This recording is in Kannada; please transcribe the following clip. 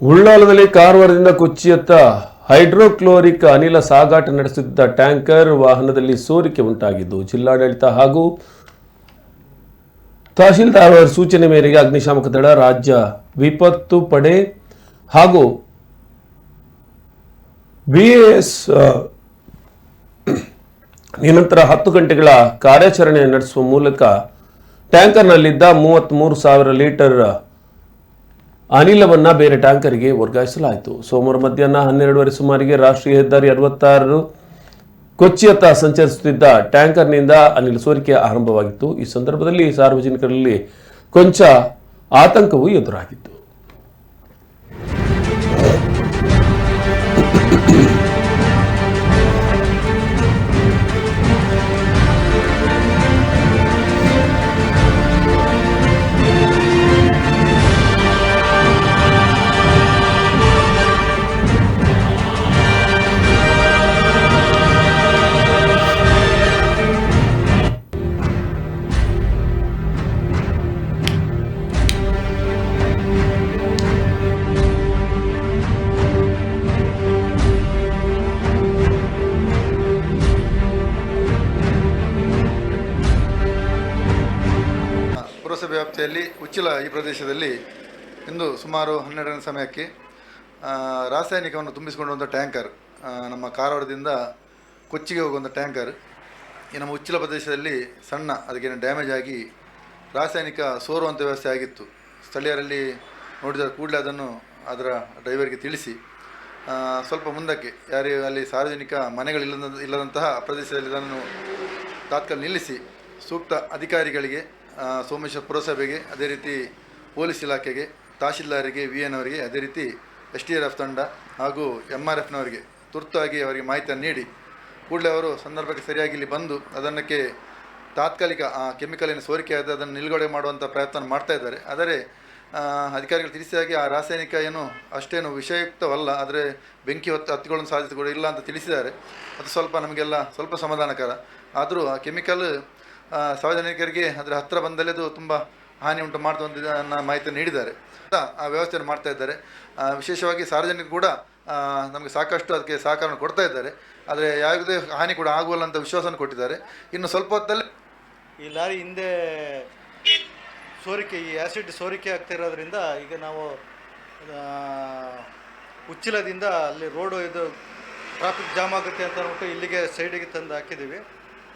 ಉಳ್ಳಾಲದಲ್ಲಿ ಕಾರವಾರದಿಂದ ಕೊಚ್ಚಿಯತ್ತ ಹೈಡ್ರೋಕ್ಲೋರಿಕ್ ಅನಿಲ ಸಾಗಾಟ ನಡೆಸುತ್ತಿದ್ದ ಟ್ಯಾಂಕರ್ ವಾಹನದಲ್ಲಿ ಸೋರಿಕೆ ಉಂಟಾಗಿದ್ದು, ಜಿಲ್ಲಾಡಳಿತ ಹಾಗೂ ತಹಶೀಲ್ದಾರ್ ಅವರ ಸೂಚನೆ ಮೇರೆಗೆ ಅಗ್ನಿಶಾಮಕ ದಳ ರಾಜ್ಯ ವಿಪತ್ತು ಪಡೆ ಹಾಗೂ ಬಿಎಸ್ ನಿರಂತರ ಹತ್ತು ಗಂಟೆಗಳ ಕಾರ್ಯಾಚರಣೆ ನಡೆಸುವ ಮೂಲಕ ಟ್ಯಾಂಕರ್ನಲ್ಲಿದ್ದ ಮೂವತ್ತ್ಮೂರು ಸಾವಿರ ಲೀಟರ್ ಅನಿಲವನ್ನ ಬೇರೆ ಟ್ಯಾಂಕರ್ಗೆ ವರ್ಗಾಯಿಸಲಾಯಿತು. ಸೋಮವಾರ ಮಧ್ಯಾಹ್ನ ಹನ್ನೆರಡುವರೆ ಸುಮಾರಿಗೆ ರಾಷ್ಟ್ರೀಯ ಹೆದ್ದಾರಿ ಅರವತ್ತಾರು ಕೊಚ್ಚಿಯತ್ತ ಸಂಚರಿಸುತ್ತಿದ್ದ ಟ್ಯಾಂಕರ್ನಿಂದ ಅನಿಲ ಸೋರಿಕೆ ಆರಂಭವಾಗಿತ್ತು. ಈ ಸಂದರ್ಭದಲ್ಲಿ ಸಾರ್ವಜನಿಕರಲ್ಲಿ ಕೊಂಚ ಆತಂಕವೂ ಎದುರಾಗಿತ್ತು. ಪುರಸಭೆ ವ್ಯಾಪ್ತಿಯಲ್ಲಿ ಉಚ್ಚಿಲ ಈ ಪ್ರದೇಶದಲ್ಲಿ ಇಂದು ಸುಮಾರು ಹನ್ನೆರಡನೇ ಸಮಯಕ್ಕೆ ರಾಸಾಯನಿಕವನ್ನು ತುಂಬಿಸಿಕೊಂಡಂಥ ಟ್ಯಾಂಕರ್ ನಮ್ಮ ಕಾರವಾರದಿಂದ ಕೊಚ್ಚಿಗೆ ಹೋಗುವಂಥ ಟ್ಯಾಂಕರ್. ಈ ನಮ್ಮ ಉಚ್ಚಿಲ ಪ್ರದೇಶದಲ್ಲಿ ಸಣ್ಣ, ಅದಕ್ಕೇನು ಡ್ಯಾಮೇಜ್ ಆಗಿ ರಾಸಾಯನಿಕ ಸೋರುವಂಥ ವ್ಯವಸ್ಥೆ ಆಗಿತ್ತು. ಸ್ಥಳೀಯರಲ್ಲಿ ನೋಡಿದ ಕೂಡಲೇ ಅದನ್ನು ಅದರ ಡ್ರೈವರ್ಗೆ ತಿಳಿಸಿ ಸ್ವಲ್ಪ ಮುಂದಕ್ಕೆ ಯಾರೇ ಅಲ್ಲಿ ಸಾರ್ವಜನಿಕ ಮನೆಗಳಿಲ್ಲದ ಇಲ್ಲದಂತಹ ಪ್ರದೇಶದಲ್ಲಿ ಇದನ್ನು ತಾತ್ಕಾಲ ನಿಲ್ಲಿಸಿ, ಸೂಕ್ತ ಅಧಿಕಾರಿಗಳಿಗೆ ಸೋಮೇಶ್ವರ ಪುರಸಭೆಗೆ ಅದೇ ರೀತಿ ಪೊಲೀಸ್ ಇಲಾಖೆಗೆ, ತಹಶೀಲ್ದಾರಿಗೆ ವಿ ಎನ್ ಅವರಿಗೆ ಅದೇ ರೀತಿ ಎಸ್ ಟಿ ಆರ್ ಎಫ್ ತಂಡ ಹಾಗೂ ಎಂ ಆರ್ ಎಫ್ನವರಿಗೆ ತುರ್ತಾಗಿ ಅವರಿಗೆ ಮಾಹಿತಿಯನ್ನು ನೀಡಿ, ಕೂಡಲೇ ಅವರು ಸಂದರ್ಭಕ್ಕೆ ಸರಿಯಾಗಿ ಇಲ್ಲಿ ಬಂದು ಅದನ್ನಕ್ಕೆ ತಾತ್ಕಾಲಿಕ ಆ ಕೆಮಿಕಲಿನ ಸೋರಿಕೆ ಆದ ಅದನ್ನು ನಿಲುಗಡೆ ಮಾಡುವಂಥ ಪ್ರಯತ್ನ ಮಾಡ್ತಾ ಇದ್ದಾರೆ. ಆದರೆ ಅಧಿಕಾರಿಗಳು ತಿಳಿಸಿದಾಗೆ ಆ ರಾಸಾಯನಿಕ ಏನು ಅಷ್ಟೇನು ವಿಷಯುಕ್ತವಲ್ಲ, ಆದರೆ ಬೆಂಕಿ ಹೊತ್ತು ಹತ್ತಿಕೊಳ್ಳೋ ಸಾಧ್ಯತೆ ಕೂಡ ಇಲ್ಲ ಅಂತ ತಿಳಿಸಿದ್ದಾರೆ. ಅದು ಸ್ವಲ್ಪ ನಮಗೆಲ್ಲ ಸ್ವಲ್ಪ ಸಮಾಧಾನಕರ. ಆದರೂ ಆ ಕೆಮಿಕಲ್ ಸಾರ್ವಜನಿಕರಿಗೆ ಅದರ ಹತ್ತಿರ ಬಂದಲ್ಲಿ ಅದು ತುಂಬ ಹಾನಿ ಉಂಟು ನನ್ನ ಮಾಹಿತಿ ನೀಡಿದ್ದಾರೆ. ಆ ವ್ಯವಸ್ಥೆಯನ್ನು ಮಾಡ್ತಾ ಇದ್ದಾರೆ. ವಿಶೇಷವಾಗಿ ಸಾರ್ವಜನಿಕ ಕೂಡ ನಮಗೆ ಸಾಕಷ್ಟು ಅದಕ್ಕೆ ಸಹಕಾರ ಕೊಡ್ತಾ ಇದ್ದಾರೆ. ಆದರೆ ಯಾವುದೇ ಹಾನಿ ಕೂಡ ಆಗುವಲ್ಲ ಅಂತ ವಿಶ್ವಾಸವನ್ನು ಕೊಟ್ಟಿದ್ದಾರೆ. ಇನ್ನು ಸ್ವಲ್ಪ ಹೊತ್ತಲ್ಲಿ ಈ ಲಾರಿ ಹಿಂದೆ ಸೋರಿಕೆ, ಈ ಆ್ಯಸಿಡ್ ಸೋರಿಕೆ ಆಗ್ತಾ ಇರೋದ್ರಿಂದ ಈಗ ನಾವು ಉಚ್ಚಿಲದಿಂದ ಅಲ್ಲಿ ರೋಡು ಇದು ಟ್ರಾಫಿಕ್ ಜಾಮ್ ಆಗುತ್ತೆ ಅಂತ ಅಂದ್ಬಿಟ್ಟು ಇಲ್ಲಿಗೆ ಸೈಡಿಗೆ ತಂದು ಹಾಕಿದ್ದೀವಿ.